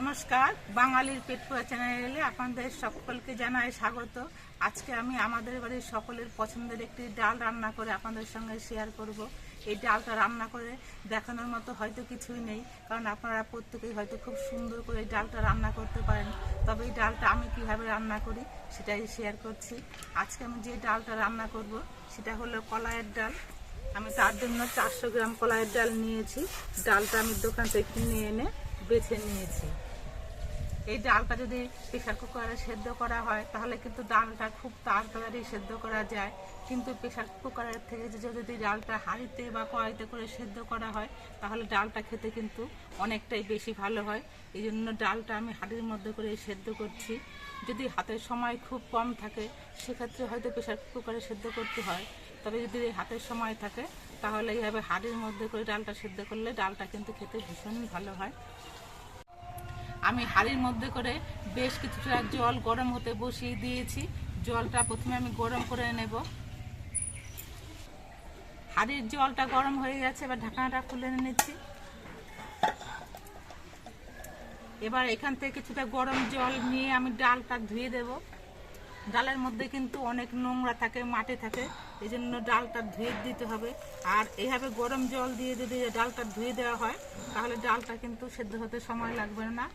নমস্কার, বাঙালির পেট পোয়া চ্যানেলে আপনাদের সকলকে জানাই স্বাগত। আজকে আমি আমাদের বাড়ির সকলের পছন্দের একটি ডাল রান্না করে আপনাদের সঙ্গে শেয়ার করব। এই ডালটা রান্না করে দেখানোর মতো হয়তো কিছুই নেই, কারণ আপনারা প্রত্যেকেই হয়তো খুব সুন্দর করে এই ডালটা রান্না করতে পারেন। তবে এই ডালটা আমি কীভাবে রান্না করি সেটাই শেয়ার করছি। আজকে আমি যে ডালটা রান্না করব সেটা হলো কলাইয়ের ডাল। আমি তার জন্য চারশো গ্রাম কলাইয়ের ডাল নিয়েছি। ডালটা আমি দোকান থেকে কিনে এনে বেছে নিয়েছি। এই ডালটা যদি প্রেশার কুকারে সেদ্ধ করা হয়, তাহলে কিন্তু ডালটা খুব তাড়াতাড়ি সেদ্ধ করা যায়। কিন্তু প্রেশার কুকারের থেকে যদি ডালটা হাঁড়িতে বা কড়াইতে করে সেদ্ধ করা হয়, তাহলে ডালটা খেতে কিন্তু অনেকটাই বেশি ভালো হয়। এই জন্য ডালটা আমি হাঁড়ির মধ্যে করে সেদ্ধ করছি। যদি হাতের সময় খুব কম থাকে, সেক্ষেত্রে হয়তো প্রেশার কুকারে সেদ্ধ করতে হয়। তবে যদি হাতের সময় থাকে তাহলে এইভাবে হাঁড়ির মধ্যে করে ডালটা সেদ্ধ করলে ডালটা কিন্তু খেতে ভীষণ ভালো হয়। আমি হাঁড়ির মধ্যে করে বেশ কিছুটা জল গরম হতে বসিয়ে দিয়েছি। জলটা প্রথমে আমি গরম করে নেব। হাড়ির জলটা গরম হয়ে গেছে, এবার ঢাকনাটা খুলে নিচ্ছি। এবার এখান থেকে কিছুটা গরম জল নিয়ে আমি ডালটা ধুয়ে দেব। ডালের মধ্যে কিন্তু অনেক নোংরা থাকে, মাটি থাকে এই জন্য ডালটা ধুয়ে দিতে হবে। আর এইভাবে গরম জল দিয়ে যদি ডালটা ধুয়ে দেওয়া হয়, তাহলে ডালটা কিন্তু সেদ্ধ হতে সময় লাগবে না।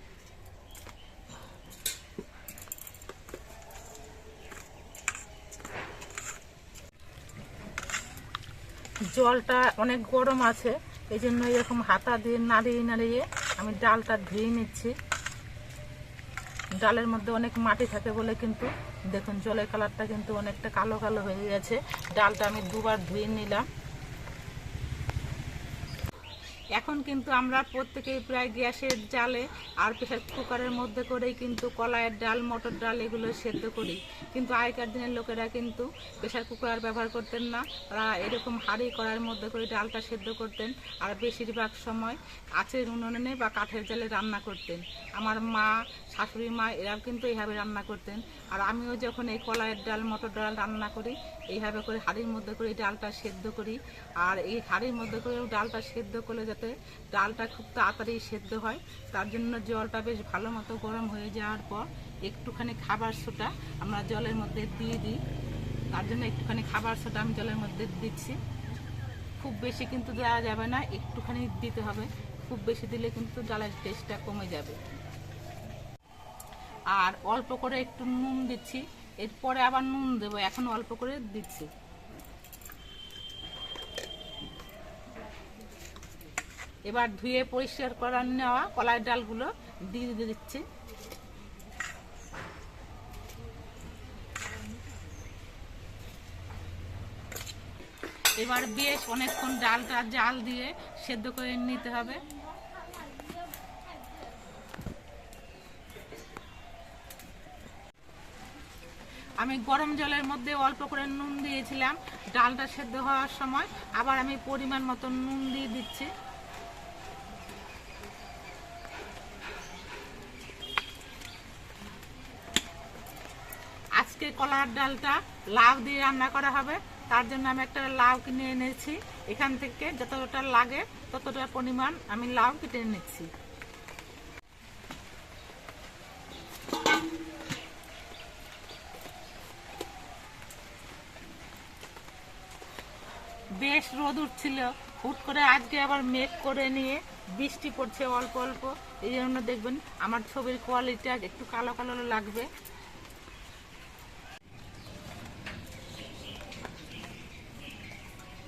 জলটা অনেক গরম আছে এই জন্য এরকম হাতা দিয়ে নাড়িয়ে নাড়িয়ে আমি ডালটা ধুয়ে নিচ্ছি। ডালের মধ্যে অনেক মাটি থাকে বলে কিন্তু দেখুন জলের কালারটা কিন্তু অনেকটা কালো কালো হয়ে গেছে। ডালটা আমি দুবার ধুয়ে নিলাম। এখন কিন্তু আমরা প্রত্যেকেই প্রায় গ্যাসের জালে আর প্রেশার কুকারের মধ্যে করেই কিন্তু কলাইয়ের ডাল, মটর ডাল এগুলো সেদ্ধ করি। কিন্তু আগেকার দিনের লোকেরা কিন্তু প্রেশার কুকার ব্যবহার করতেন না। তারা এরকম হাঁড়ি কড়াইয়ের মধ্যে করে ডালটা সেদ্ধ করতেন আর বেশিরভাগ সময় আচের উনুনে বা কাঠের জালে রান্না করতেন। আমার মা, শাশুড়ি মা এরাও কিন্তু এইভাবে রান্না করতেন। আর আমিও যখন এই কলাইয়ের ডাল, মটর ডাল রান্না করি, এইভাবে করে হাঁড়ির মধ্যে করে ডালটা সেদ্ধ করি। আর এই হাঁড়ির মধ্যে করে ডালটা সেদ্ধ করলে যাতে ডালটা খুব তাড়াতাড়ি সেদ্ধ হয়। তার জন্য জলটা বেশ ভালো মতো গরম হয়ে যাওয়ার পর একটুখানি খাবার সোটা আমরা জলের মধ্যে দিয়ে দিই। তার জন্য একটুখানি খাবার সোটা আমি জলের মধ্যে দিচ্ছি। খুব বেশি কিন্তু দেওয়া যাবে না, একটুখানি দিতে হবে। খুব বেশি দিলে কিন্তু ডালের টেস্টটা কমে যাবে। আর অল্প করে একটু নুন দিচ্ছি। এরপরে আবার নুন দেবো, এখন অল্প করে দিচ্ছি। এবার ধুয়ে পরিষ্কার করা নেওয়া কলাই ডালগুলো দিয়ে দিচ্ছি। এবার বেশ অনেকক্ষণ ডালটা জাল দিয়ে সেদ্ধ করে নিতে হবে। আমি গরম জলের মধ্যে অল্প করে নুন দিয়েছিলাম। ডালটা সেদ্ধ হওয়ার সময় আবার আমি পরিমাণ মতো নুন দিয়ে দিচ্ছি আজকে কলার ডালটা লাউ দিয়ে রান্না করা হবে। তার জন্য আমি একটা লাউ কিনে এনেছি। এখান থেকে যতটা লাগে ততটা পরিমাণ আমি লাউ কেটে নিচ্ছি বেশ রোদ উঠছিল। হুট করে আজকে আবার মেঘ করে নিয়ে বৃষ্টি পড়ছে অল্প অল্প। এই জন্য দেখবেন আমার ছবির কোয়ালিটি একটু কালো কালো লাগবে।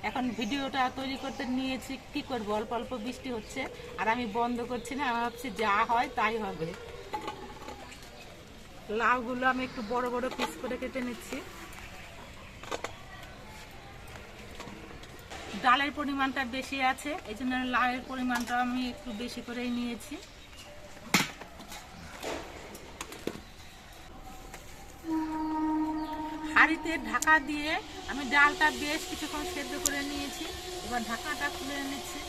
এখন ভিডিওটা তৈরি করতে নিয়েছি, কি করব? অল্প অল্প বৃষ্টি হচ্ছে, আর আমি বন্ধ করছি না, আমি ভাবছি যা হয় তাই হবে। লাউগুলো আমি একটু বড় বড় পিস করে কেটে নিচ্ছি। ডালের পরিমাণটা বেশি আছে, এই জন্য লাউয়ের পরিমাণটা আমি একটু বেশি করেই নিয়েছি হাঁড়িতে ঢাকা দিয়ে আমি ডালটা বেশ কিছুক্ষণ সেদ্ধ করে নিয়েছি। এবার ঢাকাটা খুলে নিচ্ছি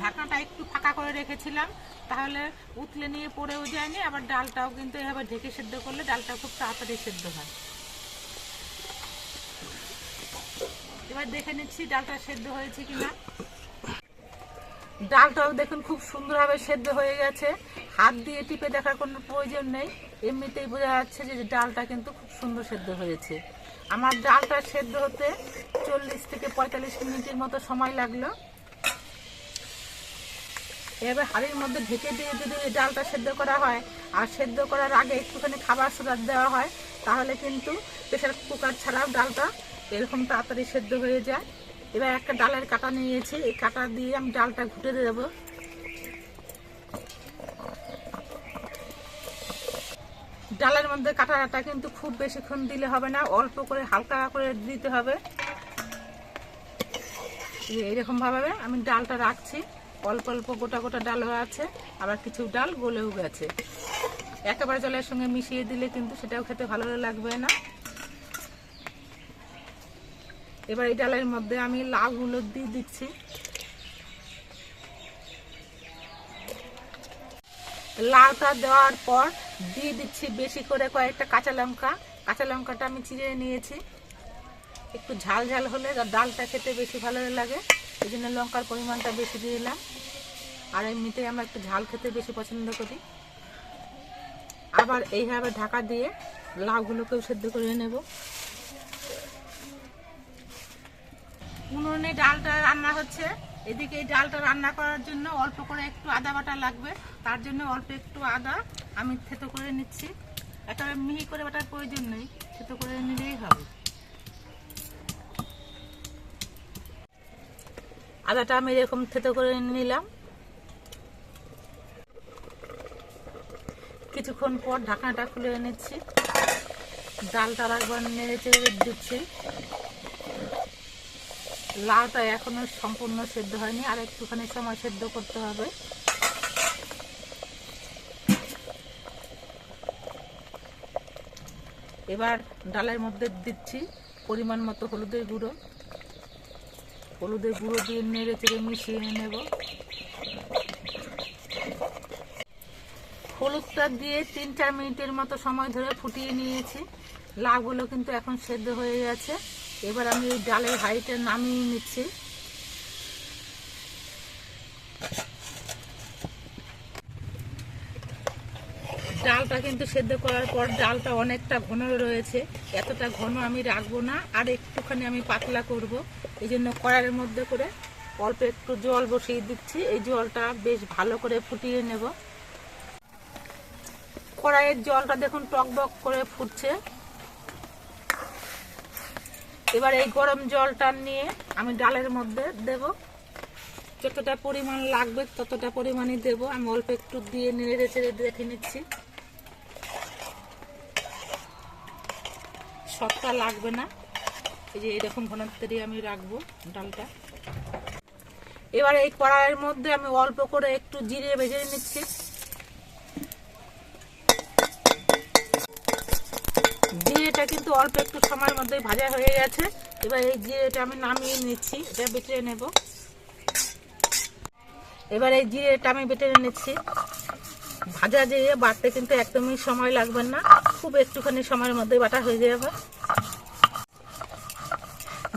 ঢাকাটা একটু ফাঁকা করে রেখেছিলাম, তাহলে উতলে নিয়ে পড়েও যায়নি, আবার ডালটাও কিন্তু এভাবে ঢেকে সেদ্ধ করলে ডালটা খুব তাড়াতাড়ি সেদ্ধ হয়। এবার দেখে নিচ্ছি ডালটা সেদ্ধ হয়েছে কিনা। ডালটাও দেখুন খুব সুন্দরভাবে সেদ্ধ হয়ে গেছে। হাত দিয়ে টিপে দেখার কোনো প্রয়োজন নেই। এমনিতেই বোঝা যাচ্ছে যে ডালটা কিন্তু খুব সুন্দর সেদ্ধ হয়েছে। আমার ডালটা সেদ্ধ হতে চল্লিশ থেকে পঁয়তাল্লিশ মিনিটের মতো সময় লাগল। এবার হাড়ির মধ্যে ঢেকে দিয়ে যদি ডালটা সেদ্ধ করা হয়, আর সেদ্ধ করার আগে একটুখানি খাবার সোডা দেওয়া হয়, তাহলে কিন্তু প্রেশার কুকার ছাড়াও ডালটা এরকম তাড়াতাড়ি সেদ্ধ হয়ে যায়। এবার একটা ডালের কাটা নিয়েছি। এই কাটা দিয়ে আমি ডালটা ঘুটে দেবো। ডালের মধ্যে কাটাটা কিন্তু খুব বেশিক্ষণ দিলে হবে না, অল্প করে হালকা করে দিতে হবে। এইরকম ভাবে আমি ডালটা রাখছি। অল্প অল্প গোটা গোটা ডাল হয়ে আছে, আবার কিছু ডাল গলেও গেছে। একেবারে জলের সঙ্গে মিশিয়ে দিলে কিন্তু সেটাও খেতে ভালো লাগবে না। এবার এই ডালের মধ্যে আমি লাউগুলো দিয়ে দিচ্ছি। লাউটা দেওয়ার পর দিয়ে দিচ্ছি বেশি করে কয়েকটা কাঁচা লঙ্কা। কাঁচা লঙ্কাটা আমি চিড়ে নিয়েছি। একটু ঝাল ঝাল হলে ডালটা খেতে বেশি ভালো লাগে। এই জন্য লঙ্কার পরিমাণটা বেশি দিয়ে দিলাম। আর এমনিতেই আমরা একটু ঝাল খেতে বেশি পছন্দ করি। আবার এইভাবে ঢাকা দিয়ে লাউগুলোকেও সেদ্ধ করে নেব। উনুনে ডালটা রান্না হচ্ছে। এদিকে এই ডালটা রান্না করার জন্য অল্প করে একটু আদা বাটা লাগবে। তার জন্য অল্প একটু আদা আমি থেতো করে নিচ্ছি। একেবারে মিহি করে বাটার প্রয়োজন নেই, থেতো করে নিলেই হবে। আদাটা আমি এরকম থেতো করে নিলাম। কিছুক্ষণ পর ঢাকনাটা খুলে নিচ্ছি ডালটা একবার নেড়ে চেড়ে দিচ্ছি। লাউটা এখনও সম্পূর্ণ সেদ্ধ হয়নি, আর একটুখানি সময় সেদ্ধ করতে হবে। এবার ডালের মধ্যে দিচ্ছি পরিমাণ মতো হলুদের গুঁড়ো। হলুদের গুঁড়ো দিয়ে নেড়ে চেড়ে মিশিয়ে নেব। হলুদটা দিয়ে তিন চার মিনিটের মতো সময় ধরে ফুটিয়ে নিয়েছি। লাউগুলো কিন্তু এখন সেদ্ধ হয়ে গেছে। এবার আমি এই ডালের হাঁড়িটা নামিয়ে নিচ্ছি। ডালটা কিন্তু সেদ্ধ করার পর ডালটা অনেকটা ঘন রয়েছে। এতটা ঘন আমি রাখব না, আর একটুখানি আমি পাতলা করব। এই জন্য কড়াইয়ের মধ্যে করে অল্প একটু জল বসিয়ে দিচ্ছি। এই জলটা বেশ ভালো করে ফুটিয়ে নেব। কড়াইয়ের জলটা দেখুন টকবক করে ফুটছে। এবার এই গরম জলটা নিয়ে আমি ডালের মধ্যে দেব। যতটা পরিমাণ লাগবে ততটা পরিমাণই দেব। আমি অল্প একটু দিয়ে নেড়ে চেড়ে দেখে নিচ্ছি। সবটা লাগবে না। এই যে এরকম ঘনত্বেরই আমি রাখব ডালটা। এবার এই কড়াইয়ের মধ্যে আমি অল্প করে একটু জিরে ভেজে নিচ্ছি। জিরেটা কিন্তু অল্প একটু সময়ের মধ্যে ভাজা হয়ে গেছে। এবার এই জিরেটা আমি নামিয়ে নিচ্ছি, এটা বেটে নেব। এবার এই জিরেটা আমি বেটে নিচ্ছি। ভাজা জিরে বাটতে কিন্তু একদমই সময় লাগবে না, খুব একটুখানি সময়ের মধ্যে বাটা হয়ে যাবে।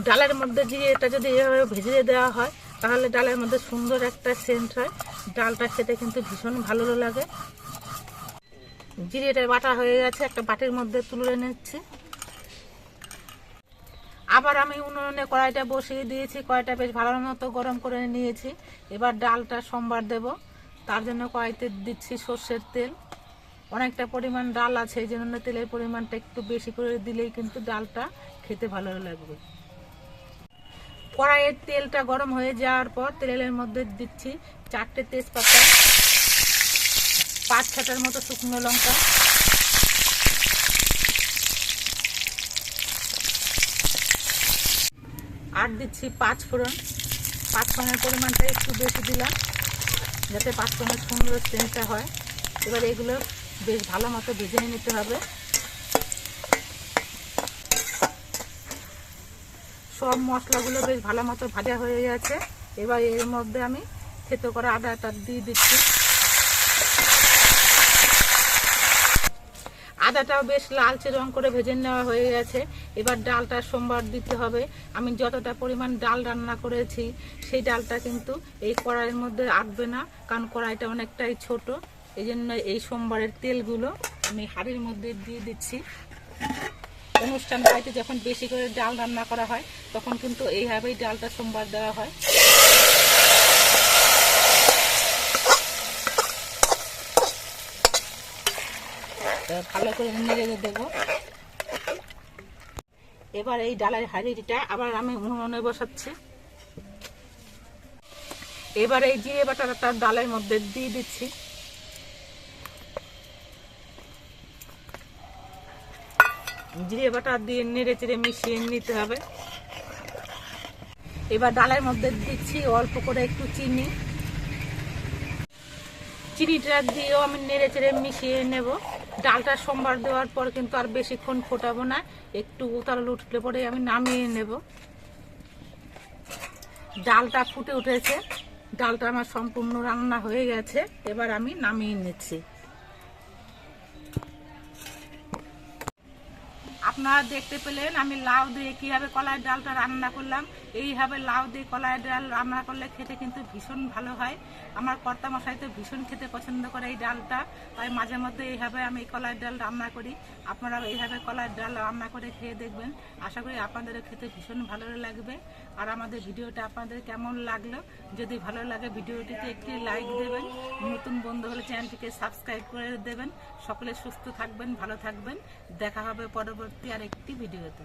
ডালের মধ্যে জিরেটা যদি এভাবে ভেজে দেওয়া হয়, তাহলে ডালের মধ্যে সুন্দর একটা সেন্ট হয়। ডালটা খেতে কিন্তু ভীষণ ভালো লাগে। জিরেটা বাটা হয়ে গেছে, একটা বাটির মধ্যে তুলে নিচ্ছি। আবার আমি উনুনে কড়াইটা বসিয়ে দিয়েছি, কড়াইটা বেশ ভালো মতো গরম করে নিয়েছি। এবার ডালটা সোমবার দেব, তার জন্য কড়াইতে দিচ্ছি সর্ষের তেল। অনেকটা পরিমাণ ডাল আছে, এই জন্য তেলের পরিমাণটা একটু বেশি করে দিলেই কিন্তু ডালটা খেতে ভালো লাগবে। কড়াইয়ের তেলটা গরম হয়ে যাওয়ার পর তেলের মধ্যে দিচ্ছি চারটে তেজপাতা। পাঁচ ছটার মতো শুকনো লঙ্কা। আর দিচ্ছি পাঁচ ফোড়ন। পাঁচ ফোড়নের পরিমাণটা একটু বেশি দিলাম, যাতে পাঁচ ফোড়নের সুন্দর সেন্টটা হয়। এবার এগুলো বেশ ভালো মতো ভেজে নিতে হবে। সব মশলাগুলো বেশ ভালো মতো ভাজা হয়ে গেছে। এবার এর মধ্যে আমি থেতো করে আদাটা দিয়ে দিচ্ছি। আদাটাও বেশ লালচে রং করে ভেজে নেওয়া হয়ে গেছে। এবার ডালটা সোমবার দিতে হবে। আমি যতটা পরিমাণ ডাল রান্না করেছি, সেই ডালটা কিন্তু এই কড়াইয়ের মধ্যে আঁকবে না, কারণ কড়াইটা অনেকটাই ছোট। এই জন্য এই সোমবারের তেলগুলো আমি হাঁড়ির মধ্যে দিয়ে দিচ্ছি। অনুষ্ঠান বাড়িতে যখন বেশি করে ডাল রান্না করা হয়, তখন কিন্তু এইভাবেই ডালটা সোমবার দেওয়া হয়। ভালো করে নেড়ে দেবো। এবার এই ডালের হাঁড়িটা আবার আমি উনুনে বসাচ্ছি। এবার এই জিরে বাটাটা ডালের মধ্যে দিয়ে দিচ্ছি। জিরে বাটা দিয়ে নেড়ে চেড়ে মিশিয়ে নিতে হবে। এবার ডালের মধ্যে দিচ্ছি অল্প করে একটু চিনি। চিনিটা দিয়েও আমি নেড়ে চেড়ে মিশিয়ে নেব। ডালটা সোমবার দেওয়ার পর কিন্তু আর বেশিক্ষণ ফোটাবো না। একটু উতাল উঠলে পরে আমি নামিয়ে নেব। ডালটা ফুটে উঠেছে। ডালটা আমার সম্পূর্ণ রান্না হয়ে গেছে। এবার আমি নামিয়ে নিচ্ছি। আপনারা দেখতে পেলেন, আমি লাউ দিয়ে কীভাবে কলাই ডালটা রান্না করলাম। এইভাবে লাউ দিয়ে কলাই ডাল রান্না করলে খেতে কিন্তু ভীষণ ভালো হয়। আমার কর্তা মশাই তো ভীষণ খেতে পছন্দ করে এই ডালটা। তাই মাঝে মধ্যে এইভাবে আমি এই কলাই ডাল রান্না করি। আপনারা এইভাবে কলাই ডাল রান্না করে খেয়ে দেখবেন। আশা করি আপনাদেরও খেতে ভীষণ ভালো লাগবে। আর আমাদের ভিডিওটা আপনাদের কেমন লাগল? যদি ভালো লাগে ভিডিওটিতে একটি লাইক দেবেন। নতুন বন্ধু হলে চ্যানেলটিকে সাবস্ক্রাইব করে দেবেন। সকলে সুস্থ থাকবেন, ভালো থাকবেন। দেখা হবে পরবর্তী আর একটি ভিডিওতে